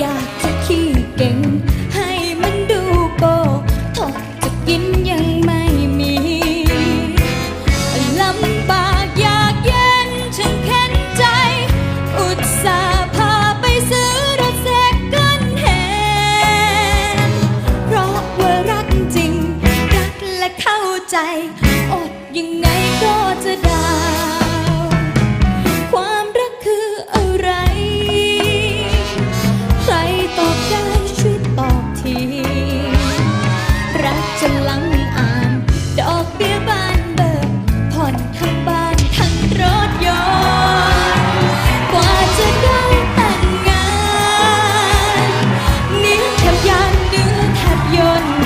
อยากจะขี้เก่ง ให้มันดูโกทกจะกินยังไม่มีลำบากอยากเย็นฉันเข็นใจ อุตส่าห์พาไปซื้อรถเซ็กกันแฮนเพราะว่ารักจริง รักและเข้าใจ อดยังไงก็ จะลังอ่าน ดอกเบี้ยบานเบิกผ่อนทั้งบ้านทั้งรถยนต์กว่าจะได้แต่งงานนิ้วแทบยานเนื้อแทบยนต์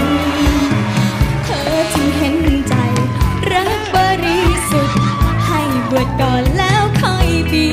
เธอจึงเห็นใจ รักบริสุทธิ์ให้บวชก่อนแล้วค่อยบี